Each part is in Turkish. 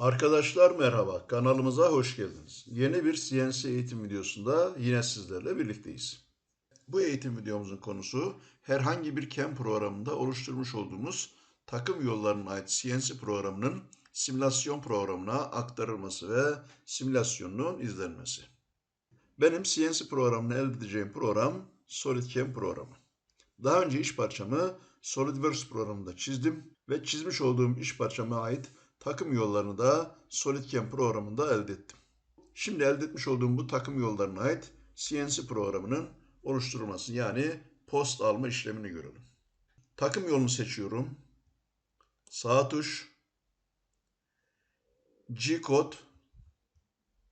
Arkadaşlar merhaba, kanalımıza hoş geldiniz. Yeni bir CNC eğitim videosunda yine sizlerle birlikteyiz. Bu eğitim videomuzun konusu herhangi bir CAM programında oluşturmuş olduğumuz takım yollarına ait CNC programının simülasyon programına aktarılması ve simülasyonunun izlenmesi. Benim CNC programını elde edeceğim program SolidCAM programı. Daha önce iş parçamı SolidWorks programında çizdim ve çizmiş olduğum iş parçama ait takım yollarını da SolidCAM programında elde ettim. Şimdi elde etmiş olduğum bu takım yollarına ait CNC programının oluşturulması yani post alma işlemini görelim. Takım yolunu seçiyorum. Sağ tuş, G-code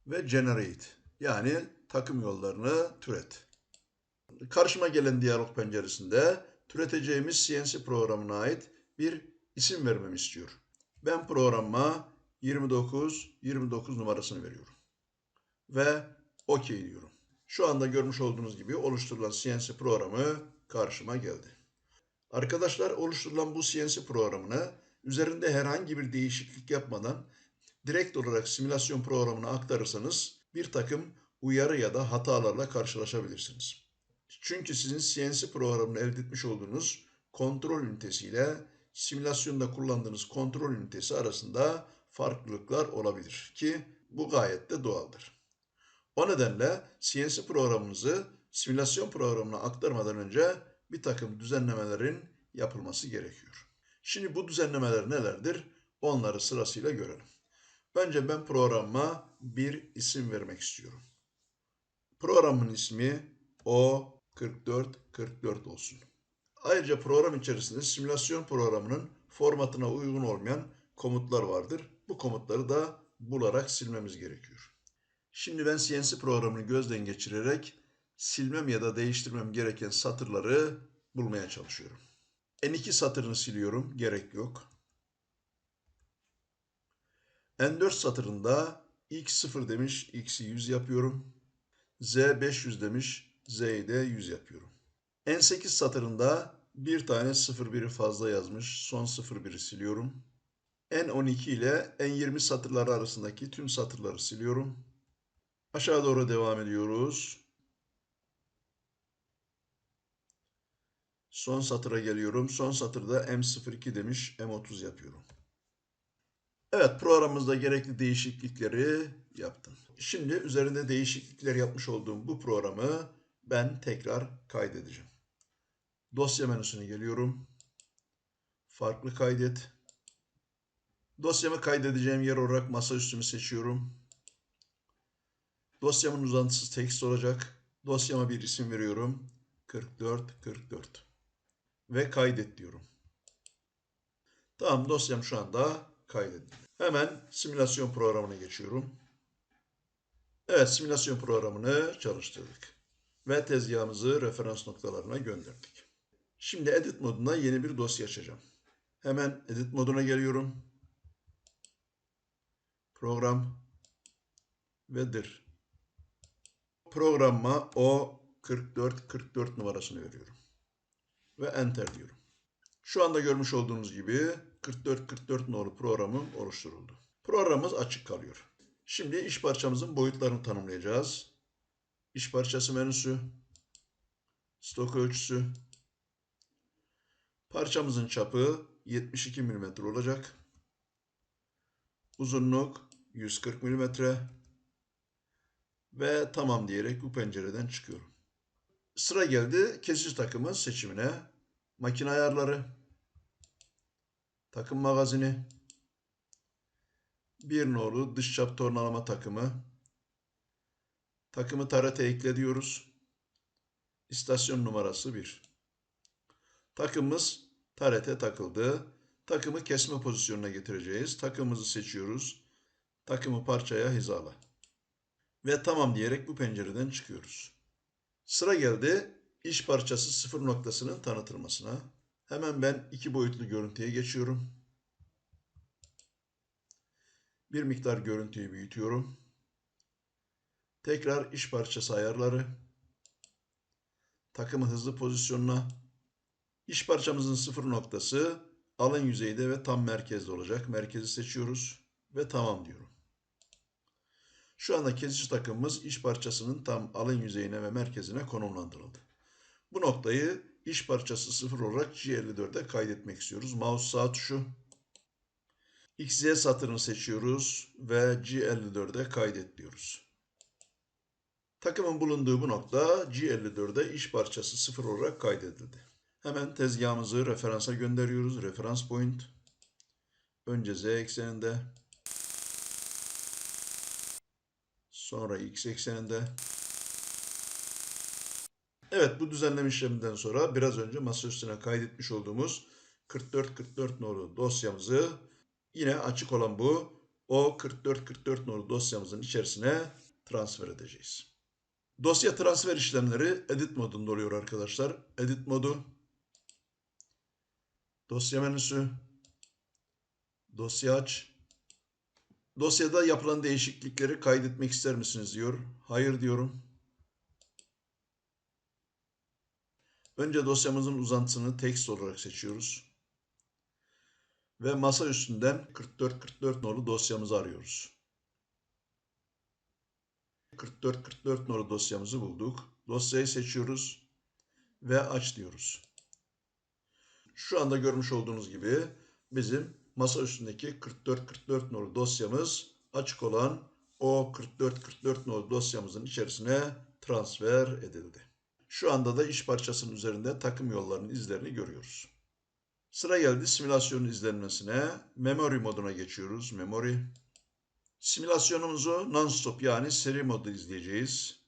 ve generate yani takım yollarını türet. Karşıma gelen diyalog penceresinde türeteceğimiz CNC programına ait bir isim vermemi istiyor. Ben programıma 29 29 numarasını veriyorum. Ve OK diyorum. Şu anda görmüş olduğunuz gibi oluşturulan CNC programı karşıma geldi. Arkadaşlar oluşturulan bu CNC programını üzerinde herhangi bir değişiklik yapmadan direkt olarak simülasyon programına aktarırsanız bir takım uyarı ya da hatalarla karşılaşabilirsiniz. Çünkü sizin CNC programını elde etmiş olduğunuz kontrol ünitesiyle simülasyonda kullandığınız kontrol ünitesi arasında farklılıklar olabilir ki bu gayet de doğaldır. O nedenle CNC programınızı simülasyon programına aktarmadan önce bir takım düzenlemelerin yapılması gerekiyor. Şimdi bu düzenlemeler nelerdir? Onları sırasıyla görelim. Önce ben programıma bir isim vermek istiyorum. Programın ismi O4444 olsun. Ayrıca program içerisinde simülasyon programının formatına uygun olmayan komutlar vardır. Bu komutları da bularak silmemiz gerekiyor. Şimdi ben CNC programını gözden geçirerek silmem ya da değiştirmem gereken satırları bulmaya çalışıyorum. N2 satırını siliyorum, gerek yok. N4 satırında x 0 demiş, x'i 100 yapıyorum. Z 500 demiş, z'yi de 100 yapıyorum. N8 satırında bir tane 01'i fazla yazmış. Son 01'i siliyorum. N12 ile N20 satırları arasındaki tüm satırları siliyorum. Aşağı doğru devam ediyoruz. Son satıra geliyorum. Son satırda M02 demiş. M30 yapıyorum. Evet programımızda gerekli değişiklikleri yaptım. Şimdi üzerinde değişiklikler yapmış olduğum bu programı ben tekrar kaydedeceğim. Dosya menüsüne geliyorum. Farklı kaydet. Dosyamı kaydedeceğim yer olarak masaüstümü seçiyorum. Dosyamın uzantısı text olacak. Dosyama bir isim veriyorum. 44 44. Ve kaydet diyorum. Tamam dosyam şu anda kaydedildi. Hemen simülasyon programına geçiyorum. Evet simülasyon programını çalıştırdık. Ve tezgahımızı referans noktalarına gönderdik. Şimdi edit modunda yeni bir dosya açacağım. Hemen edit moduna geliyorum. Program ve dir. Programıma o 44 44 numarasını veriyorum. Ve enter diyorum. Şu anda görmüş olduğunuz gibi 44 44 nolu programım oluşturuldu. Programımız açık kalıyor. Şimdi iş parçamızın boyutlarını tanımlayacağız. İş parçası menüsü, stok ölçüsü, Parçamızın çapı 72 mm olacak. Uzunluk 140 mm. Ve tamam diyerek bu pencereden çıkıyorum. Sıra geldi kesici takımın seçimine. Makine ayarları, takım magazini, bir nolu dış çap tornalama takımı, takımı tarete ekle diyoruz. İstasyon numarası 1. Takımımız tarete takıldı. Takımı kesme pozisyonuna getireceğiz. Takımımızı seçiyoruz. Takımı parçaya hizala. Ve tamam diyerek bu pencereden çıkıyoruz. Sıra geldi iş parçası sıfır noktasının tanıtılmasına. Hemen ben iki boyutlu görüntüye geçiyorum. Bir miktar görüntüyü büyütüyorum. Tekrar iş parçası ayarları. Takımı hızlı pozisyonuna İş parçamızın sıfır noktası alın yüzeyde ve tam merkezde olacak. Merkezi seçiyoruz. ve tamam diyorum. Şu anda kesici takımımız iş parçasının tam alın yüzeyine ve merkezine konumlandırıldı. Bu noktayı iş parçası 0 olarak G54'e kaydetmek istiyoruz. Mouse sağ tuşu XY satırını seçiyoruz ve G54'e kaydet diyoruz. Takımın bulunduğu bu nokta G54'e iş parçası 0 olarak kaydedildi. Hemen tezgahımızı referansa gönderiyoruz. Referans point. Önce Z ekseninde. Sonra X ekseninde. Evet bu düzenleme işleminden sonra biraz önce masa üstüne kaydetmiş olduğumuz 4444 nolu dosyamızı yine açık olan bu o 4444 nolu dosyamızın içerisine transfer edeceğiz. Dosya transfer işlemleri edit modunda oluyor arkadaşlar. Edit modu Dosya menüsü. Dosya aç. Dosyada yapılan değişiklikleri kaydetmek ister misiniz diyor. Hayır diyorum. Önce dosyamızın uzantısını text olarak seçiyoruz. Ve masa üstünden 4444 nolu dosyamızı arıyoruz. 4444 nolu dosyamızı bulduk. Dosyayı seçiyoruz ve aç diyoruz. Şu anda görmüş olduğunuz gibi bizim masa üstündeki 4444 nolu dosyamız açık olan o 4444 nolu dosyamızın içerisine transfer edildi. Şu anda da iş parçasının üzerinde takım yollarının izlerini görüyoruz. Sıra geldi simülasyonun izlenmesine. Memory moduna geçiyoruz. Memory. Simülasyonumuzu non-stop yani seri modda izleyeceğiz.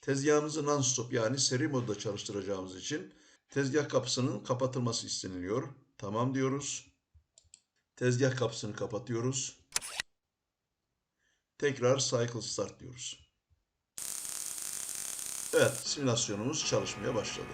Tezgahımızı non-stop yani seri modda çalıştıracağımız için tezgah kapısının kapatılması isteniliyor. Tamam diyoruz. Tezgah kapısını kapatıyoruz. Tekrar cycle start diyoruz. Evet, simülasyonumuz çalışmaya başladı.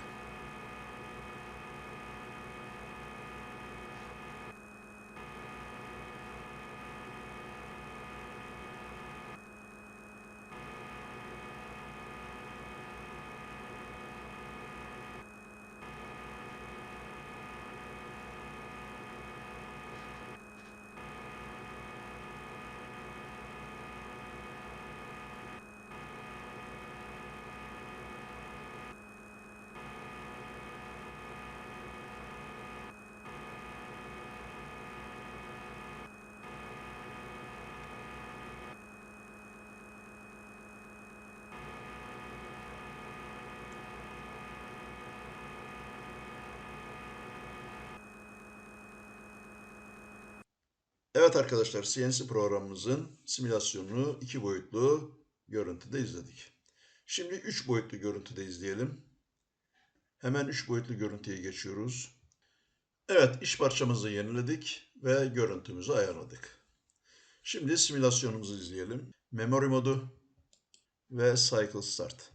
Evet arkadaşlar, CNC programımızın simülasyonunu iki boyutlu görüntüde izledik. Şimdi üç boyutlu görüntüde izleyelim. Hemen üç boyutlu görüntüye geçiyoruz. Evet, iş parçamızı yeniledik ve görüntümüzü ayarladık. Şimdi simülasyonumuzu izleyelim. Memory modu ve Cycle Start.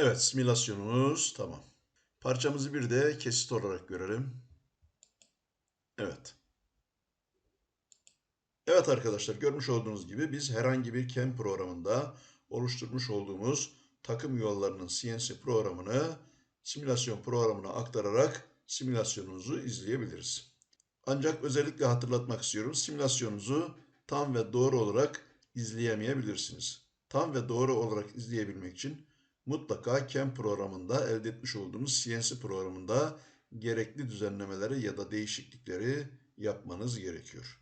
Evet, simülasyonumuz tamam. Parçamızı bir de kesit olarak görelim. Evet. Evet arkadaşlar, görmüş olduğunuz gibi biz herhangi bir CAM programında oluşturmuş olduğumuz takım yollarının CNC programını simülasyon programına aktararak simülasyonumuzu izleyebiliriz. Ancak özellikle hatırlatmak istiyorum, simülasyonunuzu tam ve doğru olarak izleyemeyebilirsiniz. Tam ve doğru olarak izleyebilmek için mutlaka CAM programında elde etmiş olduğunuz CNC programında gerekli düzenlemeleri ya da değişiklikleri yapmanız gerekiyor.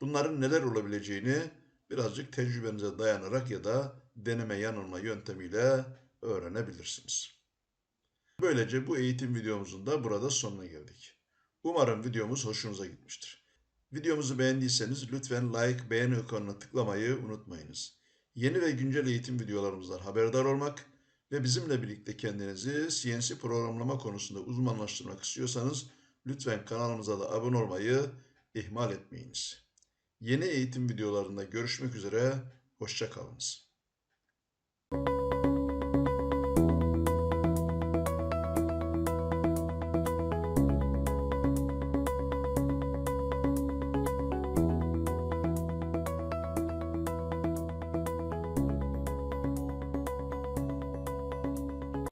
Bunların neler olabileceğini birazcık tecrübenize dayanarak ya da deneme yanılma yöntemiyle öğrenebilirsiniz. Böylece bu eğitim videomuzun da burada sonuna geldik. Umarım videomuz hoşunuza gitmiştir. Videomuzu beğendiyseniz lütfen like, beğeni ikonuna tıklamayı unutmayınız. Yeni ve güncel eğitim videolarımızdan haberdar olmak ve bizimle birlikte kendinizi CNC programlama konusunda uzmanlaştırmak istiyorsanız lütfen kanalımıza da abone olmayı ihmal etmeyiniz. Yeni eğitim videolarında görüşmek üzere, hoşça kalınız.